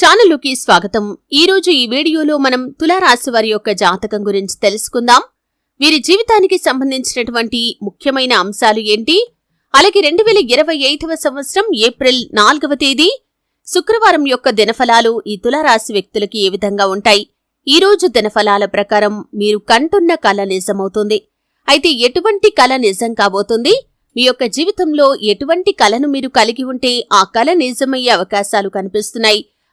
ఛానల్లోకి స్వాగతం. ఈ రోజు ఈ వీడియోలో మనం తులారాశి వారి యొక్క జాతకం గురించి తెలుసుకుందాం. వీరి జీవితానికి సంబంధించినటువంటి ముఖ్యమైన అంశాలు ఏంటి? అలాగే రెండు వేల ఇరవై ఐదవ సంవత్సరం ఏప్రిల్ నాలుగవ తేదీ శుక్రవారం యొక్క దినఫలాలు ఈ తులారాశి వ్యక్తులకి ఏ విధంగా ఉంటాయి? ఈ రోజు దినఫలాల ప్రకారం మీరు కంటున్న కళ నిజమవుతుంది. అయితే ఎటువంటి కళ నిజం కాబోతుంది? మీ యొక్క జీవితంలో ఎటువంటి కళను మీరు కలిగి ఉంటే ఆ కళ నిజమయ్యే అవకాశాలు కనిపిస్తున్నాయి.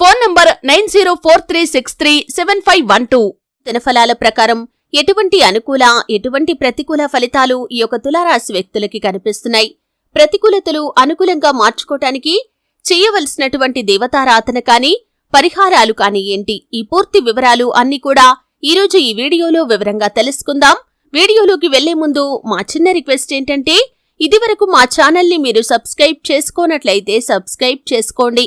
Phone number nine zero four three six three seven five one two. దినఫలాల ప్రకారం ఎటువంటి అనుకూల ఎటువంటి ప్రతికూల ఫలితాలు ఈ యొక్క తులారాశి వ్యక్తులకి కనిపిస్తున్నాయి? ప్రతికూలతలు అనుకూలంగా మార్చుకోటానికి చేయవలసినటువంటి దేవతారాధన కాని పరిహారాలు కాని ఏంటి? ఈ పూర్తి వివరాలు అన్ని కూడా ఈరోజు ఈ వీడియోలో వివరంగా తెలుసుకుందాం. వీడియోలోకి వెళ్ళే ముందు మా చిన్న రిక్వెస్ట్ ఏంటంటే ఇదివరకు మా ఛానల్ని మీరు సబ్స్క్రైబ్ చేసుకోనట్లయితే సబ్స్క్రైబ్ చేసుకోండి.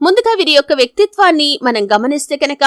ముందుగా వీరి యొక్క వ్యక్తిత్వాన్ని మనం గమనిస్తే కనుక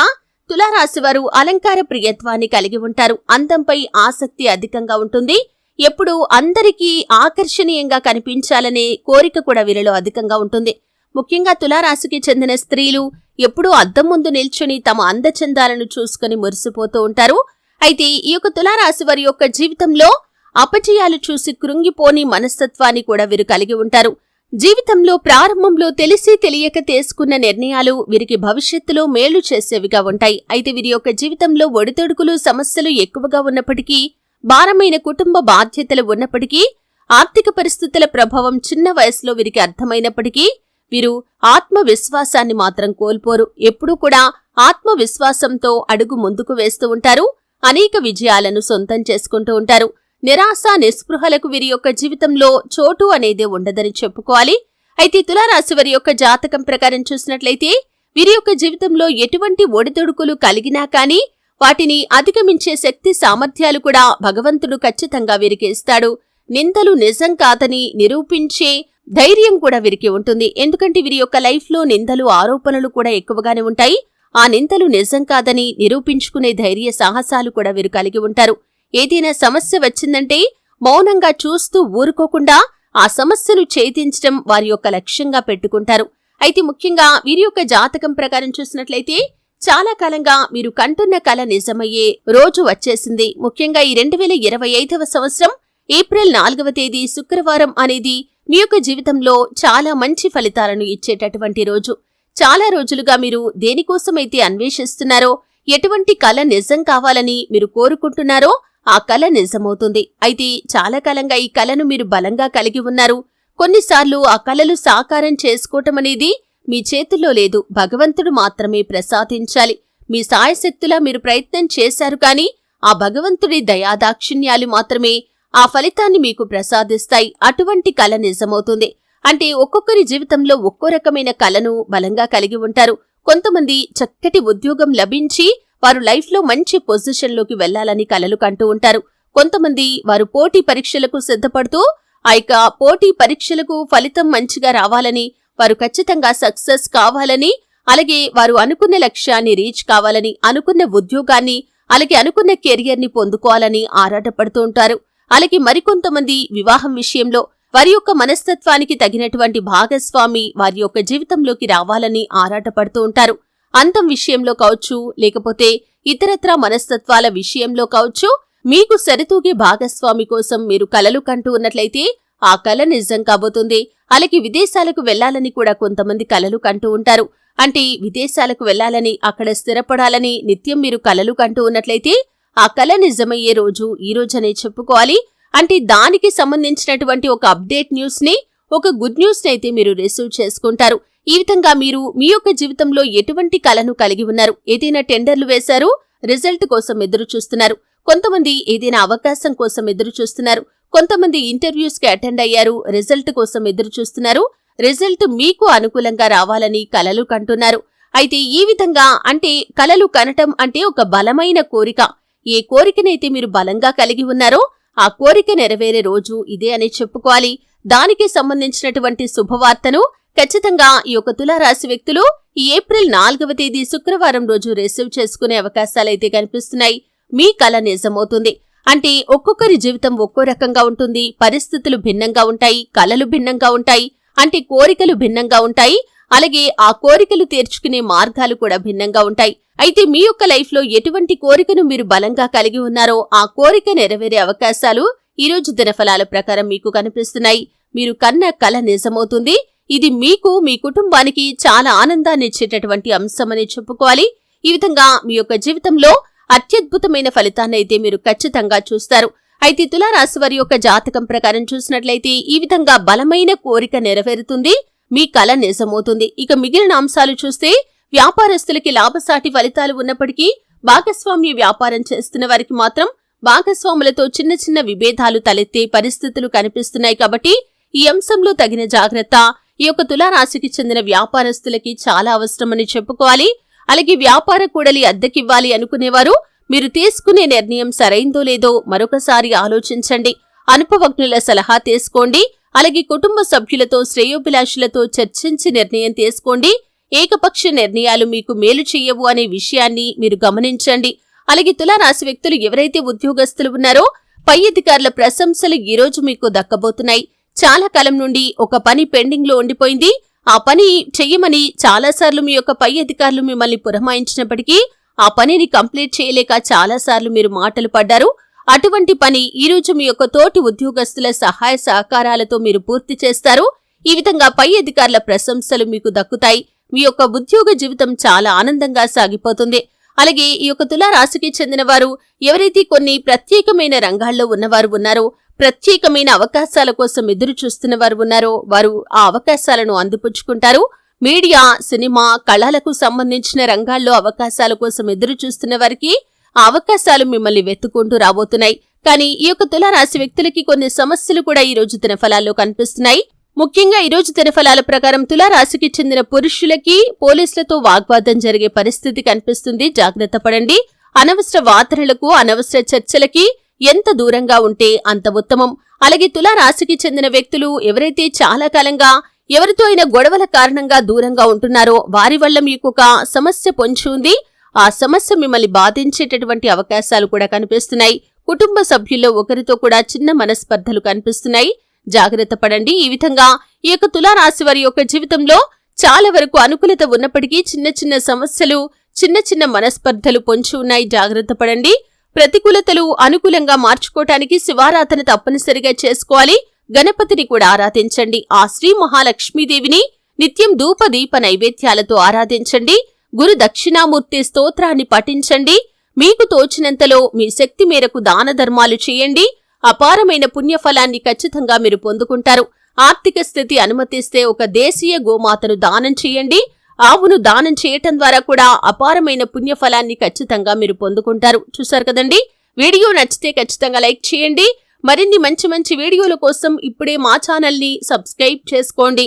తులారాశి వారు అలంకార ప్రియత్వాన్ని కలిగి ఉంటారు. అందంపై ఆసక్తి అధికంగా ఉంటుంది. ఎప్పుడూ అందరికీ ఆకర్షణీయంగా కనిపించాలనే కోరిక కూడా వీరిలో అధికంగా ఉంటుంది. ముఖ్యంగా తులారాశికి చెందిన స్త్రీలు ఎప్పుడూ అద్దం ముందు నిల్చుని తమ అందచందాలను చూసుకుని మురిసిపోతూ ఉంటారు. అయితే ఈ యొక్క తులారాశి వారి యొక్క జీవితంలో అపజయాలు చూసి కృంగిపోని మనస్తత్వాన్ని కూడా వీరు కలిగి ఉంటారు. జీవితంలో ప్రారంభంలో తెలిసి తెలియక తీసుకున్న నిర్ణయాలు వీరికి భవిష్యత్తులో మేలు చేసేవిగా ఉంటాయి. అయితే వీరి యొక్క జీవితంలో ఒడితొడుకులు సమస్యలు ఎక్కువగా ఉన్నప్పటికీ భారమైన కుటుంబ బాధ్యతలు ఉన్నప్పటికీ ఆర్థిక పరిస్థితుల ప్రభావం చిన్న వయసులో వీరికి అర్థమైనప్పటికీ వీరు ఆత్మవిశ్వాసాన్ని మాత్రం కోల్పోరు. ఎప్పుడూ కూడా ఆత్మవిశ్వాసంతో అడుగు ముందుకు వేస్తూ ఉంటారు. అనేక విజయాలను సొంతం చేసుకుంటూ ఉంటారు. నిరాశ నిస్పృహలకు వీరి యొక్క జీవితంలో చోటు అనేది ఉండదని చెప్పుకోవాలి. అయితే తులారాశి వారి యొక్క జాతకం ప్రకారం చూసినట్లయితే వీరి యొక్క జీవితంలో ఎటువంటి ఒడిదొడుకులు కలిగినా కానీ వాటిని అధిగమించే శక్తి సామర్థ్యాలు కూడా భగవంతుడు ఖచ్చితంగా వీరికి ఇస్తాడు. నిందలు నిజం కాదని నిరూపించే ధైర్యం కూడా వీరికి ఉంటుంది. ఎందుకంటే వీరి యొక్క లైఫ్లో నిందలు ఆరోపణలు కూడా ఎక్కువగానే ఉంటాయి. ఆ నిందలు నిజం కాదని నిరూపించుకునే ధైర్య సాహసాలు కూడా వీరు కలిగి ఉంటారు. ఏదైనా సమస్య వచ్చిందంటే మౌనంగా చూస్తూ ఊరుకోకుండా ఆ సమస్యను ఛేదించడం వారి యొక్క లక్ష్యంగా పెట్టుకుంటారు. అయితే ముఖ్యంగా వీరి యొక్క జాతకం ప్రకారం చూసినట్లయితే చాలా కాలంగా మీరు కంటున్న కల నిజమయ్యే రోజు వచ్చేసింది. ముఖ్యంగా ఈ రెండు వేల ఇరవై ఐదవ సంవత్సరం ఏప్రిల్ నాలుగవ తేదీ శుక్రవారం అనేది మీ యొక్క జీవితంలో చాలా మంచి ఫలితాలను ఇచ్చేటటువంటి రోజు. చాలా రోజులుగా మీరు దేనికోసమైతే అన్వేషిస్తున్నారో ఎటువంటి కళ నిజం కావాలని మీరు కోరుకుంటున్నారో ఆ కళ నిజమవుతుంది. అయితే చాలా కాలంగా ఈ కళను మీరు బలంగా కలిగి ఉన్నారు. కొన్నిసార్లు ఆ కళలు సాకారం చేసుకోవటం అనేది మీ చేతుల్లో లేదు. భగవంతుడు మాత్రమే ప్రసాదించాలి. మీ సాయశక్తులా మీరు ప్రయత్నం చేశారు కానీ ఆ భగవంతుడి దయాదాక్షిణ్యాలు మాత్రమే ఆ ఫలితాన్ని మీకు ప్రసాదిస్తాయి. అటువంటి కళ నిజమవుతుంది. అంటే ఒక్కొక్కరి జీవితంలో ఒక్కో రకమైన కళను బలంగా కలిగి ఉంటారు. కొంతమంది చక్కటి ఉద్యోగం లభించి వారు లైఫ్లో మంచి పొజిషన్లోకి వెళ్ళాలని కలలు కంటూ ఉంటారు. కొంతమంది వారు పోటీ పరీక్షలకు సిద్ధపడుతూ ఆ యొక్క పోటీ పరీక్షలకు ఫలితం మంచిగా రావాలని వారు ఖచ్చితంగా సక్సెస్ కావాలని అలాగే వారు అనుకున్న లక్ష్యాన్ని రీచ్ కావాలని అనుకున్న ఉద్యోగాన్ని అలాగే అనుకున్న కెరియర్ని పొందుకోవాలని ఆరాటపడుతూ ఉంటారు. అలాగే మరికొంతమంది వివాహం విషయంలో వారి యొక్క మనస్తత్వానికి తగినటువంటి భాగస్వామి వారి యొక్క జీవితంలోకి రావాలని ఆరాటపడుతూ ఉంటారు. అంతం విషయంలో కావచ్చు లేకపోతే ఇతరత్రా మనస్తత్వాల విషయంలో కావచ్చు మీకు సరితూగే భాగస్వామి కోసం మీరు కలలు కంటూ ఉన్నట్లయితే ఆ కళ నిజం కాబోతుంది. అలాగే విదేశాలకు వెళ్ళాలని కూడా కొంతమంది కలలు కంటూ ఉంటారు. అంటే విదేశాలకు వెళ్ళాలని అక్కడ స్థిరపడాలని నిత్యం మీరు కలలు కంటూ ఉన్నట్లయితే ఆ కళ నిజమయ్యే రోజు ఈ రోజనే చెప్పుకోవాలి. అంటే దానికి సంబంధించినటువంటి ఒక అప్డేట్ న్యూస్ని ఒక గుడ్ న్యూస్ అయితే మీరు రిసీవ్ చేసుకుంటారు. ఈ విధంగా మీరు మీ యొక్క జీవితంలో ఎటువంటి కళను కలిగి ఉన్నారు? ఏదైనా టెండర్లు వేశారు? రిజల్ట్ కోసం ఎదురు చూస్తున్నారు. కొంతమంది ఏదైనా అవకాశం కోసం ఎదురు చూస్తున్నారు. కొంతమంది ఇంటర్వ్యూస్కి అటెండ్ అయ్యారు. రిజల్ట్ కోసం ఎదురు చూస్తున్నారు. రిజల్ట్ మీకు అనుకూలంగా రావాలని కలలు కంటున్నారు. అయితే ఈ విధంగా అంటే కలలు కనటం అంటే ఒక బలమైన కోరిక. ఏ కోరికనైతే మీరు బలంగా కలిగి ఉన్నారో ఆ కోరిక నెరవేరే రోజు ఇదే అని చెప్పుకోవాలి. దానికి సంబంధించినటువంటి శుభవార్తను ఖచ్చితంగా ఈ యొక్క తులారాశి వ్యక్తులు ఈ ఏప్రిల్ నాలుగవ తేదీ శుక్రవారం రోజు రిసీవ్ చేసుకునే అవకాశాలైతే కనిపిస్తున్నాయి. మీ కళ నిజమవుతుంది. అంటే ఒక్కొక్కరి జీవితం ఒక్కో రకంగా ఉంటుంది. పరిస్థితులు భిన్నంగా ఉంటాయి. కళలు భిన్నంగా ఉంటాయి. అంటే కోరికలు భిన్నంగా ఉంటాయి. అలాగే ఆ కోరికలు తీర్చుకునే మార్గాలు కూడా భిన్నంగా ఉంటాయి. అయితే మీ యొక్క లైఫ్లో ఎటువంటి కోరికను మీరు బలంగా కలిగి ఉన్నారో ఆ కోరిక నెరవేరే అవకాశాలు ఈ రోజు దినఫలాల ప్రకారం మీకు కనిపిస్తున్నాయి. మీరు కన్న కల నిజమవుతుంది. ఇది మీకు మీ కుటుంబానికి చాలా ఆనందాన్ని ఇచ్చేటటువంటి అంశమని చెప్పుకోవాలి. ఈ విధంగా మీ యొక్క జీవితంలో అత్యద్భుతమైన ఫలితాన్ని అయితే మీరు ఖచ్చితంగా చూస్తారు. అయితే తులారాశి వారి యొక్క జాతకం ప్రకారం చూసినట్లయితే ఈ విధంగా బలమైన కోరిక నెరవేరుతుంది. మీ కల నిజమవుతుంది. ఇక మిగిలిన అంశాలు చూస్తే వ్యాపారస్తులకి లాభసాటి ఫలితాలు ఉన్నప్పటికీ భాగస్వామ్య వ్యాపారం చేస్తున్న వారికి మాత్రం భాగస్వాములతో చిన్న చిన్న విభేదాలు తలెత్తే పరిస్థితులు కనిపిస్తున్నాయి కాబట్టి ఈ అంశంలో తగిన జాగ్రత్త ఈ యొక్క తులారాశికి చెందిన వ్యాపారస్తులకి చాలా అవసరమని చెప్పుకోవాలి. అలాగే వ్యాపార కూడలి అద్దెకివ్వాలి అనుకునేవారు మీరు తీసుకునే నిర్ణయం సరైందో లేదో మరొకసారి ఆలోచించండి. అనుపవజ్ఞుల సలహా తీసుకోండి. అలాగే కుటుంబ సభ్యులతో శ్రేయోభిలాషులతో చర్చించి నిర్ణయం తీసుకోండి. ఏకపక్ష నిర్ణయాలు మీకు మేలు చెయ్యవు అనే విషయాన్ని మీరు గమనించండి. అలాగే తులారాశి వ్యక్తులు ఎవరైతే ఉద్యోగస్తులు ఉన్నారో పై అధికారుల ప్రశంసలు ఈ రోజు మీకు దక్కబోతున్నాయి. చాలా కాలం నుండి ఒక పని పెండింగ్లో ఉండిపోయింది. ఆ పని చెయ్యమని చాలాసార్లు మీ యొక్క పై అధికారులు మిమ్మల్ని పురమాయించినప్పటికీ ఆ పనిని కంప్లీట్ చేయలేక చాలాసార్లు మీరు మాటలు పడ్డారు. అటువంటి పని ఈ రోజు మీ యొక్క తోటి ఉద్యోగస్తుల సహాయ సహకారాలతో మీరు పూర్తి చేస్తారు. ఈ విధంగా పై అధికారుల ప్రశంసలు మీకు దక్కుతాయి. మీ యొక్క ఉద్యోగ జీవితం చాలా ఆనందంగా సాగిపోతుంది. అలాగే ఈ యొక్క తులారాశికి చెందిన వారు ఎవరైతే కొన్ని ప్రత్యేకమైన రంగాల్లో ఉన్నవారు ఉన్నారో ప్రత్యేకమైన అవకాశాల కోసం ఎదురు చూస్తున్న వారు ఉన్నారో వారు ఆ అవకాశాలను అందిపుచ్చుకుంటారు. మీడియా సినిమా కళలకు సంబంధించిన రంగాల్లో అవకాశాల కోసం ఎదురు చూస్తున్న వారికి ఆ అవకాశాలు మిమ్మల్ని వెతుకుంటూ రాబోతున్నాయి. కానీ ఈ యొక్క తులారాశి వ్యక్తులకి కొన్ని సమస్యలు కూడా ఈ రోజు తన ఫలాల్లో కనిపిస్తున్నాయి. ముఖ్యంగా ఈ రోజు దినఫలాల ప్రకారం తులారాశికి చెందిన పురుషులకి పోలీసులతో వాగ్వాదం జరిగే పరిస్థితి కనిపిస్తుంది. జాగ్రత్త పడండి. అనవసర వాదనలకు అనవసర చర్చలకి ఎంత దూరంగా ఉంటే అంత ఉత్తమం. అలాగే తులారాశికి చెందిన వ్యక్తులు ఎవరైతే చాలా కాలంగా ఎవరితో అయినా గొడవల కారణంగా దూరంగా ఉంటున్నారో వారి వల్ల మీకు ఒక సమస్య పొంచి ఉంది. ఆ సమస్య మిమ్మల్ని బాధించేటటువంటి అవకాశాలు కూడా కనిపిస్తున్నాయి. కుటుంబ సభ్యుల్లో ఒకరితో కూడా చిన్న మనస్పర్ధలు కనిపిస్తున్నాయి. జాగ్రత్త పడండి. ఈ విధంగా ఈ యొక్క తులారాశి వారి యొక్క జీవితంలో చాలా వరకు అనుకూలత ఉన్నప్పటికీ చిన్న చిన్న సమస్యలు చిన్న చిన్న మనస్పర్ధలు పొంచి ఉన్నాయి. జాగ్రత్త పడండి. ప్రతికూలతలు అనుకూలంగా మార్చుకోవటానికి శివారాధన తప్పనిసరిగా చేసుకోవాలి. గణపతిని కూడా ఆరాధించండి. ఆ శ్రీ మహాలక్ష్మీదేవిని నిత్యం ధూప దీప నైవేద్యాలతో ఆరాధించండి. గురు దక్షిణామూర్తి స్తోత్రాన్ని పఠించండి. మీకు తోచినంతలో మీ శక్తి మేరకు దాన ధర్మాలు చేయండి. అపారమైన పుణ్యఫలాన్ని ఖచ్చితంగా మీరు పొందుకుంటారు. ఆర్థిక స్థితి అనుమతిస్తే ఒక దేశీయ గోమాతను దానం చేయండి. ఆవును దానం చేయటం ద్వారా కూడా అపారమైన పుణ్యఫలాన్ని ఖచ్చితంగా మీరు పొందుకుంటారు. చూసారు కదండి? వీడియో నచ్చితే ఖచ్చితంగా లైక్ చేయండి. మరిన్ని మంచి మంచి వీడియోల కోసం ఇప్పుడే మా ఛానల్ని సబ్స్క్రైబ్ చేసుకోండి.